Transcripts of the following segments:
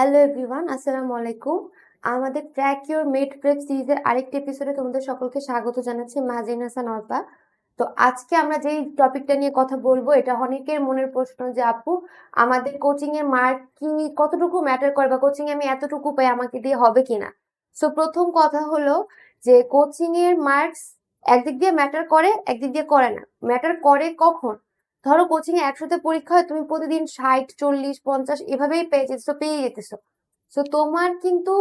Hello everyone আসসালামু আলাইকুম আমাদের ট্র্যাক ইউর মেড প্রেপ সিরিজের আরেকটি এপিসোডে তোমাদের সকলকে স্বাগত জানাচ্ছি মাজিন হাসান অর্পা তো আজকে আমরা যেই টপিকটা নিয়ে কথা বলব, এটা অনেকের মনের প্রশ্ন যে, আপু, আমাদের কোচিং এর মার্ক কি কতটুকু ম্যাটার করে বা কোচিং এ আমি এতটুকু পাই আমাকে দিয়ে হবে কিনা? সো প্রথম কথা হলো যে কোচিং এর মার্কস একদিক দিয়ে ম্যাটার করে, একদিক দিয়ে করে না। ম্যাটার করে কখন? ধরো কোচিং এ একসাথে পরীক্ষা হয়, তুমি প্রতিদিন ষাট, চল্লিশ, পঞ্চাশ এভাবেই পেয়ে যেতেছো পেয়ে যেতেছো। তো তোমার কিন্তু,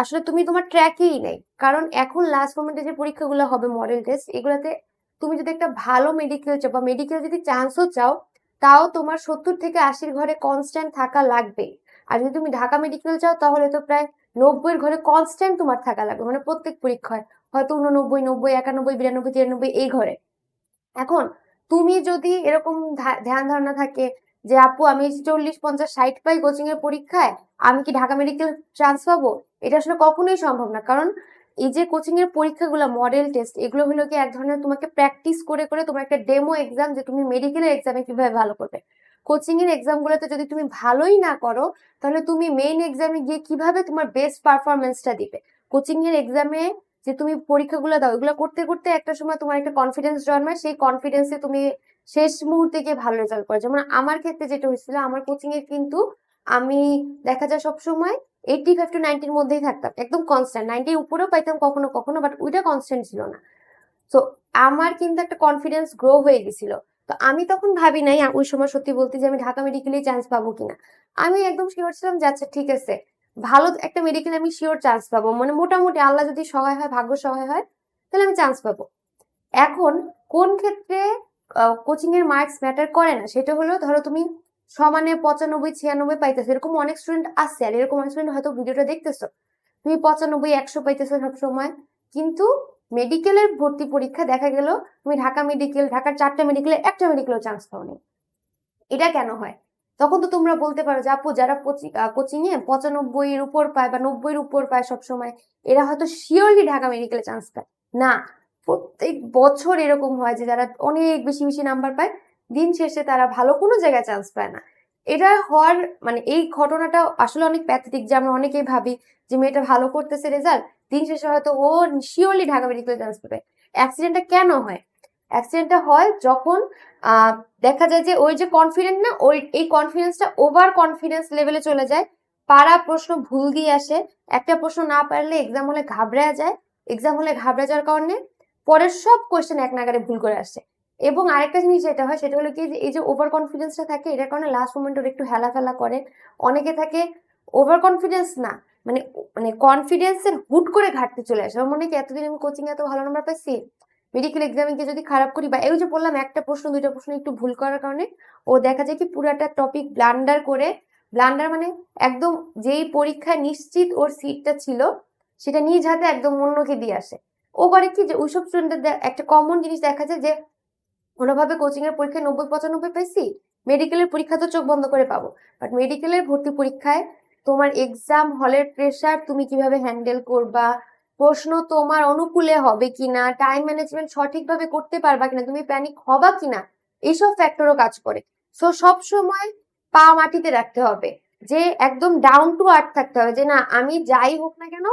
আসলে তুমি তোমার ট্র্যাকেই নেই। কারণ এখন লাস্ট মোমেন্টে যে পরীক্ষাগুলো হবে মডেল টেস্ট এগুলোতে তুমি যদি একটা ভালো মেডিকেল চাও বা মেডিকেল যদি চান্সও চাও, তাও তোমার সত্তর থেকে আশির ঘরে কনস্ট্যান্ট থাকা লাগবে আর যদি তুমি ঢাকা মেডিকেল চাও, তাহলে তো প্রায় নব্বইয়ের ঘরে কনস্ট্যান্ট তোমার থাকা লাগবে। মানে প্রত্যেক পরীক্ষায় হয়তো উননব্বই, নব্বই, একানব্বই, বিরানব্বই, তিরানব্বই এই ঘরে। এখন তুমি যদি এরকম ধ্যান ধারণা থাকে যে, আপু, আমি চল্লিশ, পঞ্চাশ, ষাট পাই কোচিং এর পরীক্ষায়, আমি কি ঢাকা মেডিকেল চান্স পাবো? এটা আসলে কখনোই সম্ভব না। কারণ এই যে কোচিং এর পরীক্ষাগুলো মডেল টেস্ট এগুলো হলো কি এক ধরনের তোমাকে প্র্যাকটিস করে করে তোমার একটা ডেমো এক্সাম যে তুমি মেডিকেলের এক্সামে কীভাবে ভালো করবে। কোচিং এর এক্সাম গুলোতে যদি তুমি ভালোই না করো, তাহলে তুমি মেইন এক্সামে গিয়ে কীভাবে তোমার বেস্ট পারফরমেন্সটা দিবে? কোচিং এর এক্সামে যে তুমি পরীক্ষাগুলো দাও, এগুলো করতে করতে একটা সময় তোমার একটা কনফিডেন্স জন্মায়, সেই কনফিডেন্সে তুমি শেষ মুহূর্তে গিয়ে ভালো রেজাল্ট করে যেমন আমার ক্ষেত্রে যেটা হয়েছিল, আমার কোচিং এর কিন্তু আমি দেখা যায় সবসময় এইটটি ফাইভ টু নাইনটির মধ্যেই থাকতাম, একদম কনস্ট্যান্ট নাইনটির উপরেও পাইতাম কখনো কখনো বাট ওইটা কনস্ট্যান্ট ছিল না। তো আমার কিন্তু একটা কনফিডেন্স গ্রো হয়ে গেছিল। তো আমি তখন ভাবি নাই, ওই সময় সত্যি বলতে যে আমি ঢাকা মেডিকেলে চান্স পাবো কিনা। আমি একদম শিওর ছিলাম যে আচ্ছা ঠিক আছে ভালো একটা মেডিকেল আমি শিওর চান্স পাবো। মানে মোটামুটি আল্লাহ যদি সহায় হয়, ভাগ্য সহায় হয়, তাহলে আমি চান্স পাবো। এখন কোন ক্ষেত্রে কোচিং এর মার্কস ম্যাটার করে না, সেটা হলো ধরো তুমি সমানে পঁচানব্বই, ছিয়ানব্বই পাইতেছো, এরকম অনেক স্টুডেন্ট আছে, আর এরকম অনেক স্টুডেন্ট হয়তো ভিডিওটা দেখতেছো। তুমি পঁচানব্বই, একশো পাইতেছো সবসময়, কিন্তু মেডিকেলের ভর্তি পরীক্ষা দেখা গেল, তুমি ঢাকা মেডিকেল ঢাকার চারটা মেডিকেলে একটা মেডিকেলেও চান্স পাওনি। এটা কেন হয়? তখন তো তোমরা বলতে পারো যে, আপু, যারা কোচিং এ পঁচানব্বই এর উপর পায় বা নব্বই এর উপর পায় সবসময়, এরা হয়তো শিওরলি ঢাকা মেডিকেলে চান্স পায়। না, প্রত্যেক বছর এরকম হয় যে, যারা অনেক বেশি বেশি নাম্বার পায়, দিন শেষে তারা ভালো কোনো জায়গায় চান্স পায় না। এটা হওয়ার মানে এই ঘটনাটা আসলে অনেক প্যাথেটিক যে, আমরা অনেকেই ভাবি যে, মেয়েটা ভালো করতেছে রেজাল্ট দিন শেষে হয়তো ও শিওরলি ঢাকা মেডিকেলে চান্স পাবে। অ্যাক্সিডেন্টটা কেন হয়? অ্যাক্সিডেন্টটা হয় যখন দেখা যায় যে ওই যে কনফিডেন্ট না, ওই, এই কনফিডেন্সটা ওভার কনফিডেন্স লেভেলে চলে যায়। পারা প্রশ্ন ভুল দিয়ে আসে। একটা প্রশ্ন না পারলে এক্সাম হলে ঘাবড়া যায়। এক্সাম হলে ঘাবড়া যাওয়ার কারণে পরের সব কোয়েশ্চেন এক নাগারে ভুল করে আসে। এবং আরেকটা জিনিস যেটা হয়, সেটা হলো কি এই যে ওভার কনফিডেন্সটা থাকে, এটার কারণে লাস্ট মোমেন্ট ওর একটু হেলাফেলা করে। অনেকে থাকে ওভার কনফিডেন্স না মানে মানে কনফিডেন্সের হুট করে ঘাটতে চলে আসে। আমার মনে কি এতদিন আমি কোচিং এত ভালো নাম্বার পাইছি মেডিকেল এক্সামে গিয়ে যদি খারাপ করি বা এই যে বললাম একটা প্রশ্ন, দুইটা প্রশ্ন একটু ভুল করার কারণে, ও দেখা যায় কি পুরাটা টপিক ব্লান্ডার করে ব্লান্ডার মানে একদম যেই পরীক্ষায় নিশ্চিত ওর সিটটা ছিল, সেটা নিজ হাতে একদম অন্যকে দিয়ে আসে। ও করে কি যে ওইসব স্টুডেন্টদের একটা কমন জিনিস দেখা যায় যে, কোনোভাবে কোচিং এর পরীক্ষায় নব্বই পঁচানব্বই পাইছি মেডিকেলের পরীক্ষা তো চোখ বন্ধ করে পাবো। বাট মেডিকেলের ভর্তি পরীক্ষায় তোমার এক্সাম হলের প্রেশার তুমি কীভাবে হ্যান্ডেল করবা প্রশ্ন তোমার অনুকূলে হবে কিনা টাইম ম্যানেজমেন্ট সঠিকভাবে করতে পারবা কিনা, তুমি প্যানিক হবা কিনা, এইসব ফ্যাক্টরও কাজ করে। সো সব সময় পা মাটিতে রাখতে হবে, যে একদম ডাউন টু আর্থ থাকতে হবে, যে না, আমি যাই হোক না কেন,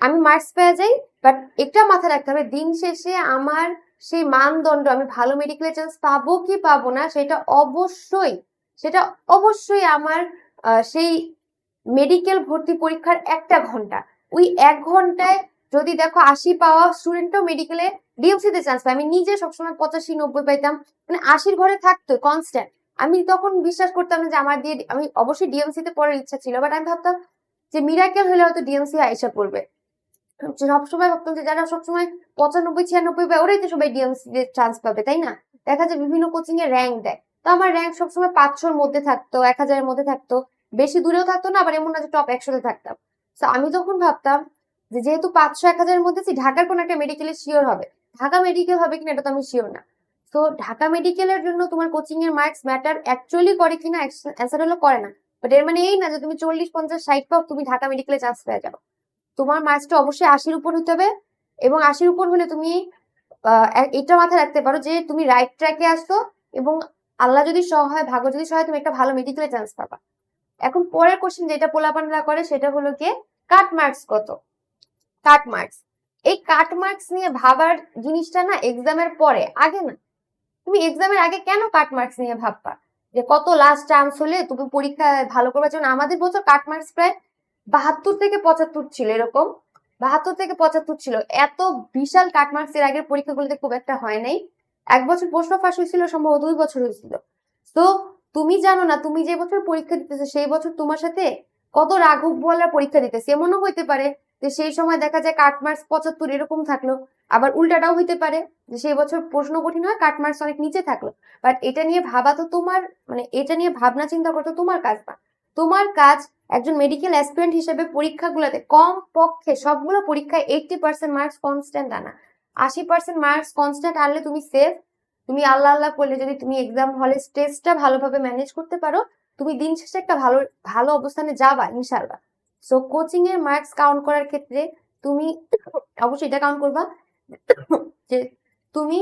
আমি মার্কস পেয়ে যাই বাট এটা মাথায় রাখতে হবে, দিন শেষে আমার সেই মানদণ্ড, আমি ভালো মেডিকেল চান্স পাবো কি পাবো না, সেটা অবশ্যই সেটা অবশ্যই আমার সেই মেডিকেল ভর্তি পরীক্ষার একটা ঘণ্টা। ওই এক ঘন্টায় যদি দেখো আশি পাওয়া স্টুডেন্টও মেডিকেলে ডিএমসি তে চান্স পায়। আমি নিজে সবসময় পঁচাশি, নব্বই পাইতাম। মানে আশির ঘরে থাকতো কনস্ট্যান্ট আমি তখন বিশ্বাস করতাম যে আমার দিয়ে আমি অবশ্যই ডিএমসি তে পড়ার ইচ্ছা ছিল। বাট আমি ভাবতাম যে মিরাকেল হলে হয়তো ডিএমসি আইসা পড়বে। সবসময় ভাবতাম যে যারা সবসময় পঁচানব্বই, ছিয়ানব্বই পায় ওরাই তো সবাই ডিএমসি তে চান্স পাবে, তাই না? দেখা যায় বিভিন্ন কোচিং এ র্যাঙ্ক দেয়। তো আমার র্যাঙ্ক সবসময় পাঁচশোর মধ্যে থাকতো, এক হাজারের মধ্যে থাকতো। বেশি দূরেও থাকতো না, আবার এমন না যে টপ একশোতে থাকতাম। তো আমি যখন ভাবতাম যে যেহেতু পাঁচশো এক হাজারের মধ্যে ঢাকার কোনো একটা মেডিকেলে শিওর হবে। ঢাকা মেডিকেল হবে কিনা এটা তো আমি শিওর না। তো ঢাকা মেডিকেলের জন্য তোমার কোচিং এর মার্কস ম্যাটার অ্যাকচুয়ালি করে কিনা অ্যান্সার হলো করে না। বাট এর মানে এই না যে তুমি চল্লিশ, পঞ্চাশ, ষাট পাও তুমি ঢাকা মেডিকেলে চান্স পেয়ে যাও তোমার মার্কসটা অবশ্যই আশির উপর হতে হবে এবং আশির উপর হলে তুমি এটা মাথায় রাখতে পারো যে তুমি রাইট ট্র্যাকে আসছো এবং আল্লাহ যদি সহায়, ভাগ্য যদি সহায়, তুমি একটা ভালো মেডিকেলে চান্স পাবা। এখন পরের কোশ্চেন যেটা পোলাপানরা করে সেটা হলো গিয়ে কাট মার্কস কত? Cut marks. এই কাট মার্কস নিয়ে ভাবার জিনিসটা না এক্সামের পরে, আগে না, তুমি এক্সামের আগে কেন কাট মার্কস নিয়ে ভাববা? যে কত লাস্ট চান্স হলে তুমি পরীক্ষায় ভালো করবে? যেমন আমাদের বছর কাট মার্কস প্রায় বাহাত্তর থেকে পঁচাত্তর ছিল এরকম। বাহাত্তর থেকে পঁচাত্তর ছিল। এত বিশাল কাট মার্কস এর আগের পরীক্ষাগুলোতে খুব একটা হয় নাই। এক বছর প্রশ্ন ফাঁস হয়েছিল, সম্ভবত দুই বছর হয়েছিল। তো তুমি জানো না, তুমি যে বছর পরীক্ষা দিতেছো, সেই বছর তোমার সাথে কত রাঘব বলার পরীক্ষা দিতেছে, এমনও হইতে পারে। যে সেই সময় দেখা যায় কাট মার্কস পঁচাত্তর এরকম থাকল। আবার উল্টাটাও হইতে পারে যে সেই বছর প্রশ্ন কঠিন হয় কাট মার্কস অনেক নিচে থাকল। বাট এটা নিয়ে ভাবা তো তোমার মানে এটা নিয়ে ভাবনা চিন্তা করতে তোমার কাজ না। তোমার কাজ একজন মেডিকেল অ্যাসপিরেন্ট হিসেবে পরীক্ষাগুলোতে কম পক্ষে সবগুলো পরীক্ষায় এইটটি পার্সেন্ট মার্কস কনস্ট্যান্ট আনা। আশি পার্সেন্ট মার্কস কনস্ট্যান্ট আনলে তুমি সেফ তুমি আল্লাহ আল্লাহ করলে যদি তুমি এক্সাম হলে স্ট্রেসটা ভালোভাবে ম্যানেজ করতে পারো, তুমি দিন শেষে একটা ভালো ভালো অবস্থানে যাবা ইনশাল্লাহ সো কোচিং এর মার্কস কাউন্ট করার ক্ষেত্রে তুমি অবশ্যই এটা কাউন্ট করবা যে তুমি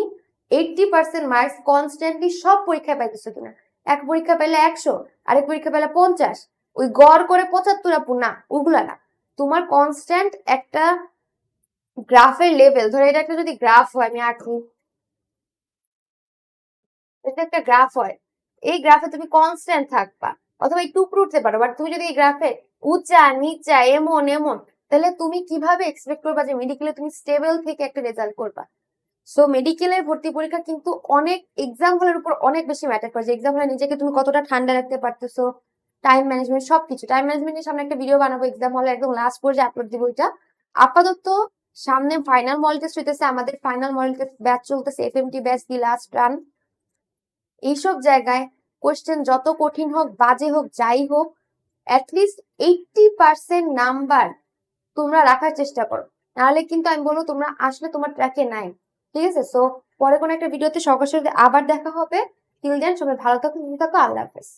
এইটটি পার্সেন্ট মার্কস কনস্ট্যান্টলি সব পরীক্ষায় পাইতেছো কিনা। এক পরীক্ষা পেলে একশো, আরেক পরীক্ষা পেলে পঞ্চাশ, ওই গড় করে পঁচাত্তর আপু, না, ওগুলা না। তোমার কনস্ট্যান্ট একটা গ্রাফের লেভেল ধরো এটা একটা যদি গ্রাফ হয়, আমি আঁকি। এটা একটা গ্রাফ হয়। এই গ্রাফে তুমি কনস্ট্যান্ট থাকবা, অথবা একটু উপরে উঠতে পারো বাট তুমি যদি এই গ্রাফে উঁচা, নিচা, এমন এমন। তাহলে তুমি কীভাবে এক্সপেক্ট করবা যে মেডিকেলে তুমি স্টেবল থেকে একটা রেজাল্ট করবা? সো মেডিকেলের ভর্তি পরীক্ষা কিন্তু অনেক এক্সাম হলের উপর অনেক বেশি ম্যাটার করে। যে এক্সাম হলে নিজেকে তুমি কতটা ঠান্ডা রাখতে পারতেছো টাইম ম্যানেজমেন্ট সবকিছু। টাইম ম্যানেজমেন্টের সামনে একটা ভিডিও বানাবো। এক্সাম হলে একদম লাস্ট পর্যায়ে আপলোড দিব এটা। আপাতত সামনে ফাইনাল মডেল টেস্ট হইতেছে, আমাদের ফাইনাল মডেল টেস্ট ব্যাচ চলতেছে F FMT batch the last run এইসব জায়গায় কোশ্চেন যত কঠিন হোক, বাজে হোক, যাই হোক অ্যাটলিস্ট এইটটি পার্সেন্ট নাম্বার তোমরা রাখার চেষ্টা করো। নাহলে কিন্তু আমি বলব তোমরা আসলে তোমার ট্র্যাকে নাই। ঠিক আছে? সো পরে কোনো একটা ভিডিওতে সকাল সাথে আবার দেখা হবে। টিল দেন সবাই ভালো থাকো, সুস্থ থাকো, আল্লাহ হাফেজ।